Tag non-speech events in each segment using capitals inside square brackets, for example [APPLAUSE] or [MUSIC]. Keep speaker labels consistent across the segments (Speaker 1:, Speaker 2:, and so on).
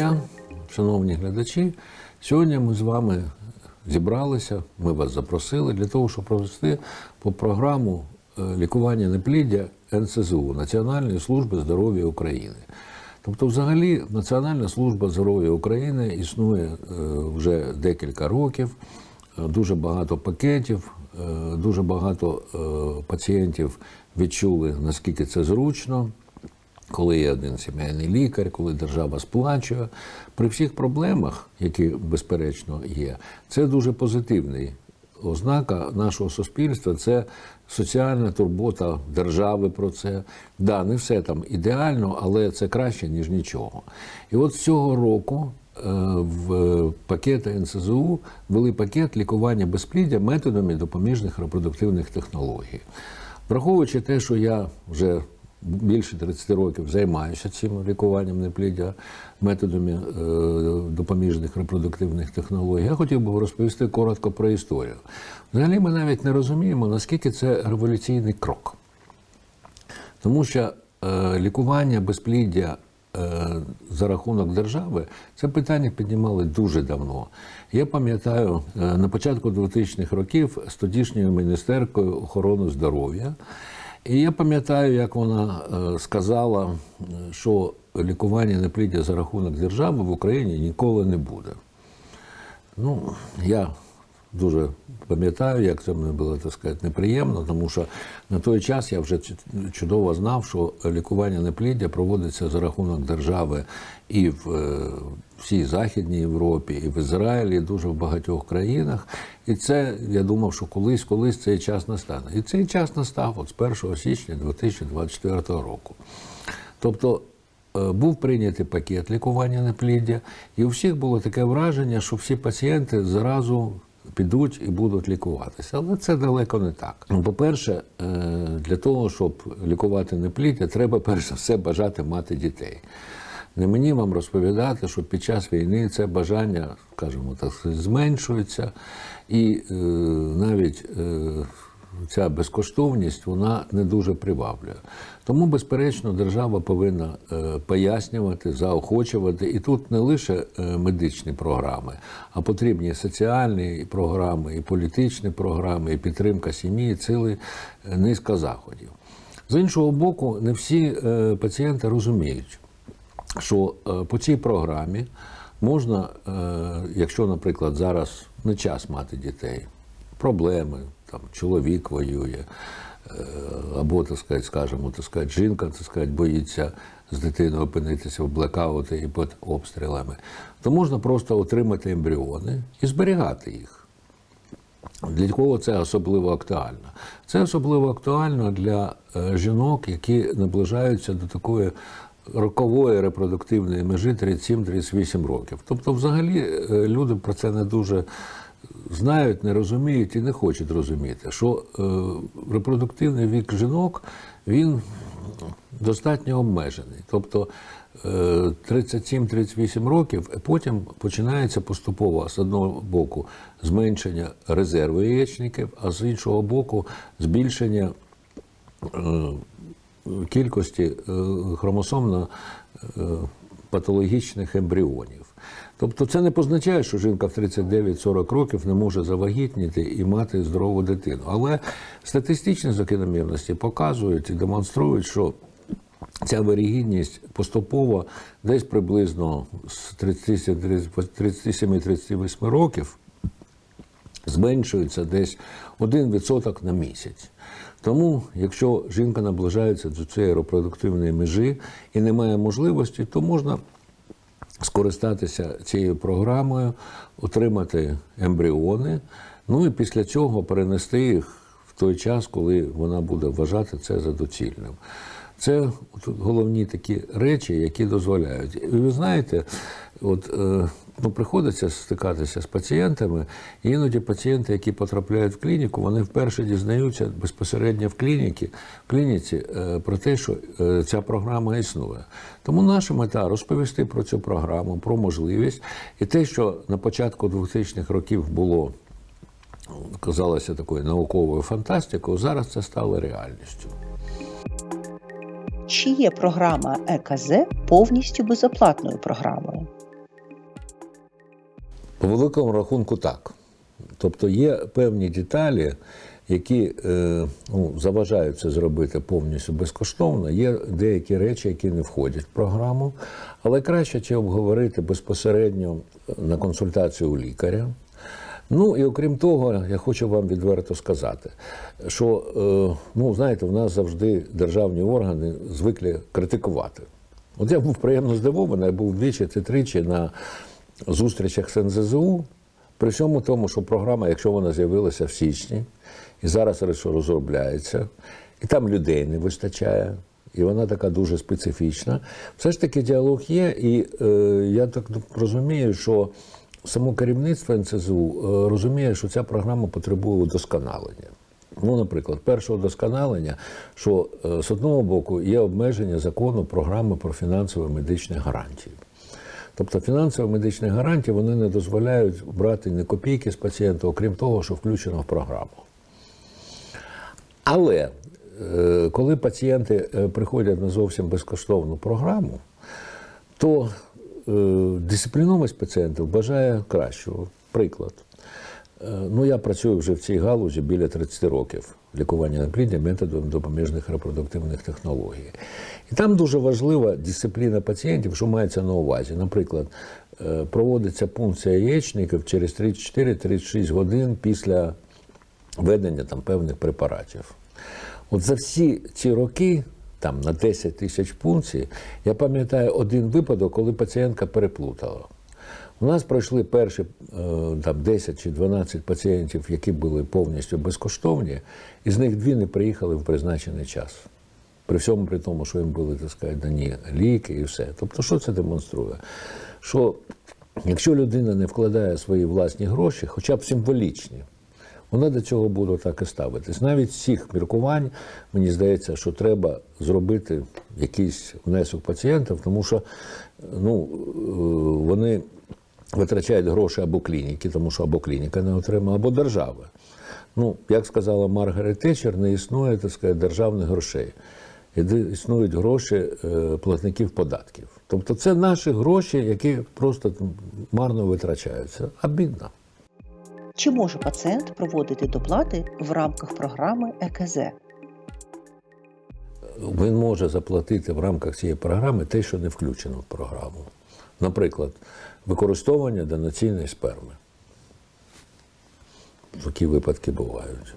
Speaker 1: дня, шановні глядачі. Сьогодні ми з вами зібралися, ми вас запросили для того, щоб провести по програму е, лікування непліддя НСЗУ Національної служби здоров'я України. Тобто, взагалі, Національна служба здоров'я України існує е, вже декілька років, Е, дуже багато пакетів, дуже багато пацієнтів відчули, наскільки це зручно коли є один сімейний лікар, коли держава сплачує. При всіх проблемах, які безперечно є, це дуже позитивний ознака нашого суспільства. Це соціальна турбота держави про це. Да, не все там ідеально, але це краще, ніж нічого. І от цього року. е, В пакети НСЗУ ввели пакет лікування безпліддя методами допоміжних репродуктивних технологій. Враховуючи те, що я вже більше 30 років займаюся цим лікуванням непліддя методами е, допоміжних репродуктивних технологій, я хотів би розповісти коротко про історію. Взагалі, ми навіть не розуміємо, наскільки це революційний крок. Тому що е, лікування безпліддя е, за рахунок держави це питання піднімали дуже давно. Я пам'ятаю на початку 2000-х років з тодішньою міністеркою охорони здоров'я. І я пам'ятаю, як вона е, сказала, що лікування не прийде за рахунок держави в Україні ніколи не буде. Ну, я дуже пам'ятаю, як це мені було так сказати, неприємно, тому що на той час я вже чудово знав, що лікування непліддя проводиться за рахунок держави і в е, всій Західній Європі, і в Ізраїлі, і дуже в багатьох країнах. І це я думав, що колись, колись цей час настане. І цей час настав от з 1 січня 2024 року. Тобто е, був прийнятий пакет лікування непліддя, і у всіх було таке враження, що всі пацієнти зразу підуть і будуть лікуватися. Але це далеко не так. Ну, По-перше, е, для того, щоб лікувати непліддя, треба перш за все бажати мати дітей. Не мені вам розповідати, що під час війни це бажання, скажімо так, зменшується, і е, навіть е, ця безкоштовність вона не дуже приваблює. Тому, безперечно, держава повинна е, пояснювати, заохочувати. І тут не лише е, медичні програми, а потрібні соціальні програми, і політичні програми, і підтримка сім'ї, ціли е, низка заходів. З іншого боку, не всі пацієнти розуміють, що по цій програмі можна, якщо, наприклад, зараз не час мати дітей, проблеми, там чоловік воює, е, або, так сказати, скажімо, так сказати, жінка, так сказати, боїться з дитиною опинитися в блекаути і під обстрілами, то можна просто отримати ембріони і зберігати їх. Для кого це особливо актуально? Це особливо актуально для е, жінок, які наближаються до такої рокової репродуктивної межі 37-38 років. Тобто, взагалі, е, люди про це не дуже знають, не розуміють і не хочуть розуміти, що е, репродуктивний вік жінок він достатньо обмежений. Тобто е, 37-38 років, а потім починається поступово з одного боку зменшення резерву яєчників, а з іншого боку збільшення е, кількості е, хромосомно е, патологічних ембріонів. Тобто це не позначає, що жінка в 39-40 років не може завагітніти і мати здорову дитину. Але статистичні закономірності показують і демонструють, що ця вирігідність поступово десь приблизно з 37-38 років зменшується десь 1% на місяць. Тому, якщо жінка наближається до цієї репродуктивної межі і не має можливості, то можна скористатися цією програмою, отримати ембріони, ну і після цього перенести їх в той час, коли вона буде вважати це за доцільним. Це головні такі речі, які дозволяють. І ви знаєте, от е, ну, приходиться стикатися з пацієнтами, іноді пацієнти, які потрапляють в клініку, вони вперше дізнаються безпосередньо в клініці, в клініці е, про те, що е, ця програма існує. Тому наша мета розповісти про цю програму, про можливість і те, що на початку 2000-х років було казалося такою науковою фантастикою, зараз це стало реальністю.
Speaker 2: Чи є програма ЕКЗ повністю безоплатною програмою?
Speaker 1: По великому рахунку так. Тобто є певні деталі, які е, ну, заважають це зробити повністю безкоштовно. Є деякі речі, які не входять в програму, але краще чи обговорити безпосередньо на консультацію у лікаря. Ну і окрім того, я хочу вам відверто сказати, що е, ну знаєте, в нас завжди державні органи звикли критикувати. От я був приємно здивований, я був двічі чи тричі на зустрічах з НЗЗУ, при всьому тому, що програма, якщо вона з'явилася в січні, і зараз розробляється, і там людей не вистачає, і вона така дуже специфічна. Все ж таки діалог є, і е, я так розумію, що само керівництво НЦЗУ е, розуміє, що ця програма потребує удосконалення. Ну, наприклад, перше удосконалення, що е, з одного боку є обмеження закону програми про фінансові медичні гарантії. Тобто фінансово медичні гарантії вони не дозволяють брати ні копійки з пацієнта, окрім того, що включено в програму. Але е, коли пацієнти е, приходять на зовсім безкоштовну програму, то е, дисциплінованість пацієнтів бажає кращого. Приклад. Е, Ну, я працюю вже в цій галузі біля 30 років лікування напліддя методом допоміжних репродуктивних технологій. І там дуже важлива дисципліна пацієнтів, що мається на увазі. Наприклад, е, проводиться пункція яєчників через 34-36 годин після введення там певних препаратів. От за всі ці роки, там на 10 тисяч пункцій, я пам'ятаю один випадок, коли пацієнтка переплутала. У нас пройшли перші е, там, 10 чи 12 пацієнтів, які були повністю безкоштовні, і з них дві не приїхали в призначений час. При всьому при тому, що їм були, так сказати, дані ліки і все. Тобто, що це демонструє? Що якщо людина не вкладає свої власні гроші, хоча б символічні, вона до цього буде так і ставитись. Навіть з цих міркувань мені здається, що треба зробити якийсь внесок пацієнтів, тому що ну, е, вони витрачають гроші або клініки, тому що або клініка не отримала, або держава. Ну, як сказала Маргарет Тетчер, не існує так сказати, державних грошей. Існують гроші е, платників податків. Тобто це наші гроші, які просто марно витрачаються. А бідно.
Speaker 2: Чи може пацієнт проводити доплати в рамках програми ЕКЗ?
Speaker 1: він може заплатити в рамках цієї програми те, що не включено в програму. Наприклад, використовування донаційної сперми. Такі випадки бувають.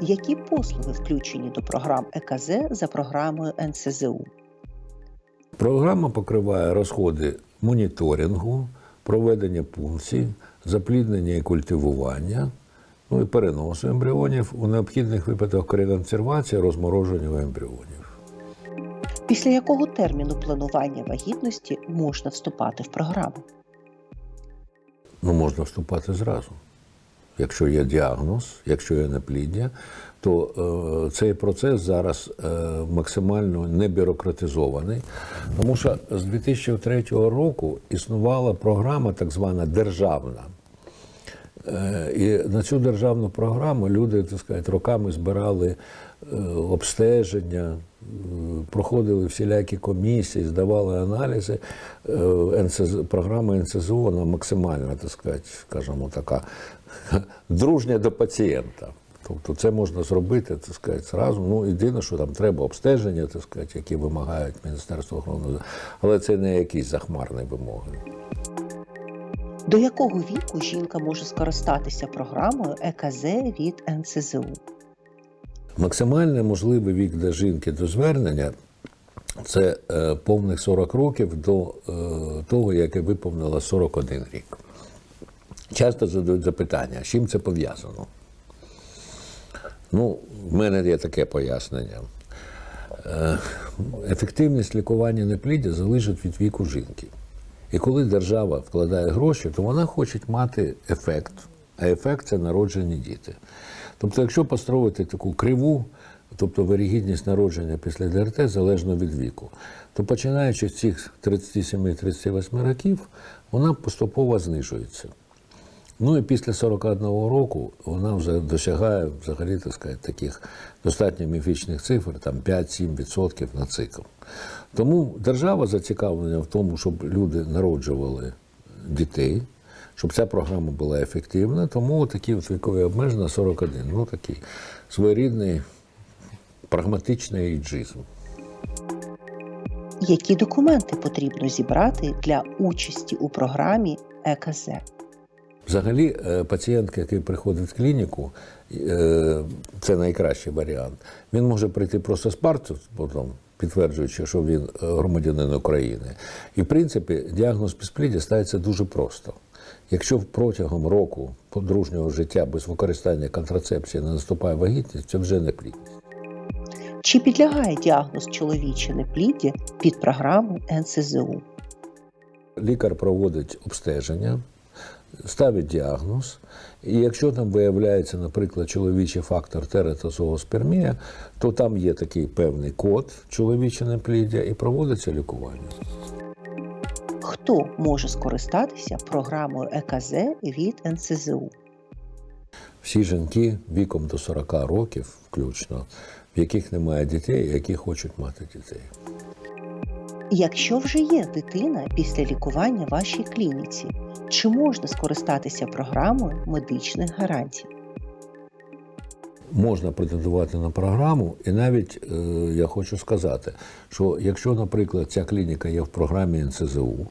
Speaker 2: Які послуги включені до програм ЕКЗ за програмою НСЗУ?
Speaker 1: Програма покриває розходи моніторингу, проведення пункцій, запліднення і культивування, ну і переносу ембріонів у необхідних випадках консервації, розмороження ембріонів.
Speaker 2: Після якого терміну планування вагітності можна вступати в програму?
Speaker 1: Ну, можна вступати зразу. Якщо є діагноз, якщо є непліддя, то е, цей процес зараз е, максимально не бюрократизований, тому що з 2003 року існувала програма, так звана державна. Е, І на цю державну програму люди, так сказати, роками збирали обстеження, е, проходили всілякі комісії, здавали аналізи. Е, НСЗ, програма НСЗУ вона максимально, так сказати, скажімо, така [LAUGHS] дружня до пацієнта. Тобто це можна зробити, так сказати, зразу. Ну, єдине, що там треба обстеження, так сказати, які вимагають Міністерство охорони, але це не якісь захмарні вимоги.
Speaker 2: До якого віку жінка може скористатися програмою ЕКЗ від НСЗУ?
Speaker 1: Максимальний можливий вік для жінки до звернення це е, повних 40 років до е, того, як і виповнила 41 рік. Часто задають запитання, з чим це пов'язано? Ну, в мене є таке пояснення. Е, Ефективність лікування непліддя залежить від віку жінки. І коли держава вкладає гроші, то вона хоче мати ефект, а ефект це народжені діти. Тобто, якщо построїти таку криву, тобто вирігідність народження після ДРТ залежно від віку, то починаючи з цих 37-38 років, вона поступово знижується. Ну і після 41 року вона вже досягає взагалі так сказати, таких достатньо міфічних цифр, там 5-7% на цикл. Тому держава зацікавлена в тому, щоб люди народжували дітей, щоб ця програма була ефективна, тому такі от вікові обмеження 41. Ну такий своєрідний прагматичний ейджизм.
Speaker 2: Які документи потрібно зібрати для участі у програмі ЕКЗ?
Speaker 1: Взагалі, е, пацієнт, який приходить в клініку, е, це найкращий варіант. Він може прийти просто з паспортом, підтверджуючи, що він е, громадянин України. І, в принципі, діагноз безпліддя ставиться дуже просто. Якщо протягом року подружнього життя без використання контрацепції не наступає вагітність, це вже не плідність.
Speaker 2: Чи підлягає діагноз чоловіче непліддя під програму НСЗУ?
Speaker 1: Лікар проводить обстеження, ставить діагноз, і якщо там виявляється, наприклад, чоловічий фактор тератозооспермія, то там є такий певний код чоловіче непліддя і проводиться лікування.
Speaker 2: Хто може скористатися програмою ЕКЗ від НСЗУ?
Speaker 1: Всі жінки віком до 40 років, включно, в яких немає дітей, які хочуть мати дітей.
Speaker 2: Якщо вже є дитина після лікування в вашій клініці, чи можна скористатися програмою медичних гарантій?
Speaker 1: Можна претендувати на програму, і навіть е, я хочу сказати, що якщо, наприклад, ця клініка є в програмі НСЗУ,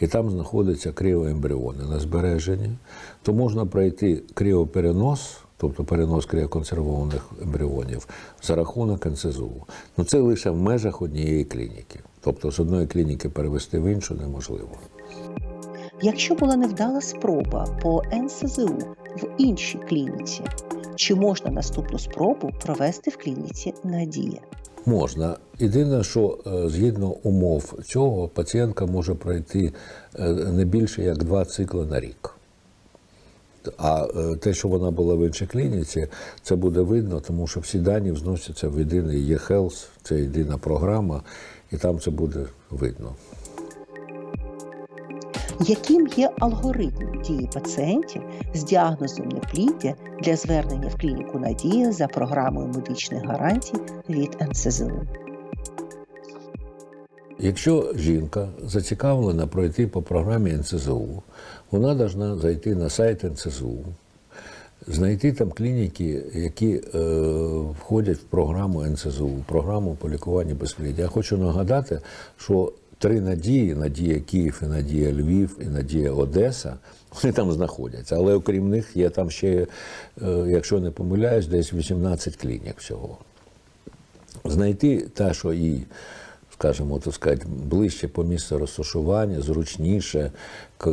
Speaker 1: і там знаходяться кріоембріони на збереженні, то можна пройти кріоперенос, тобто перенос кріоконсервованих ембріонів, за рахунок НСЗУ. Ну це лише в межах однієї клініки. Тобто з одної клініки перевести в іншу неможливо.
Speaker 2: Якщо була невдала спроба по НСЗУ в іншій клініці, чи можна наступну спробу провести в клініці Надія?
Speaker 1: Можна. Єдине, що е, згідно умов цього, пацієнтка може пройти е, не більше як два цикли на рік. А е, те, що вона була в іншій клініці, це буде видно, тому що всі дані вносяться в єдиний e-health, це єдина програма, і там це буде видно.
Speaker 2: Яким є алгоритм дії пацієнтів з діагнозом непліддя для звернення в клініку Надія за програмою медичних гарантій від НСЗУ?
Speaker 1: Якщо жінка зацікавлена пройти по програмі НСЗУ, вона повинна зайти на сайт НСЗУ, знайти там клініки, які е, входять в програму НСЗУ, програму по лікуванню безпліддя. Я хочу нагадати, що три надії: Надія Київ, і Надія Львів, і Надія Одеса. Вони там знаходяться, але окрім них є там ще, е, якщо не помиляюсь, десь 18 клінік всього знайти те, що їй, скажімо, так сказати, ближче по місцю розташування, зручніше,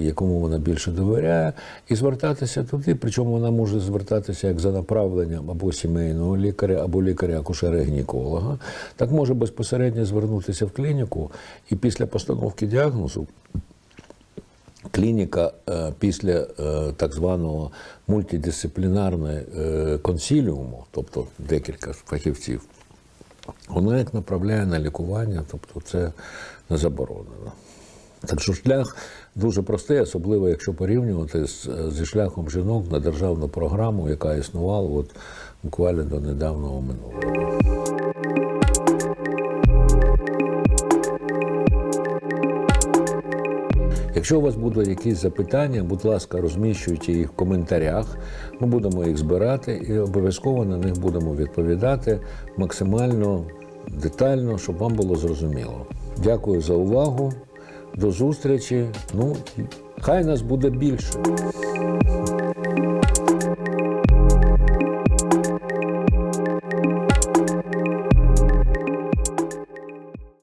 Speaker 1: якому вона більше довіряє, і звертатися туди. Причому вона може звертатися як за направленням або сімейного лікаря, або лікаря-акушера-гінеколога. Так може безпосередньо звернутися в клініку і після постановки діагнозу Клініка е, після е, так званого мультидисциплінарного е, консіліуму, тобто декілька фахівців, вона як направляє на лікування, тобто це не заборонено. Так що шлях дуже простий, особливо якщо порівнювати з, зі шляхом жінок на державну програму, яка існувала от буквально до недавнього минулого. Якщо у вас будуть якісь запитання, будь ласка, розміщуйте їх в коментарях. Ми будемо їх збирати і обов'язково на них будемо відповідати максимально детально, щоб вам було зрозуміло. Дякую за увагу. До зустрічі. Ну, хай нас буде більше.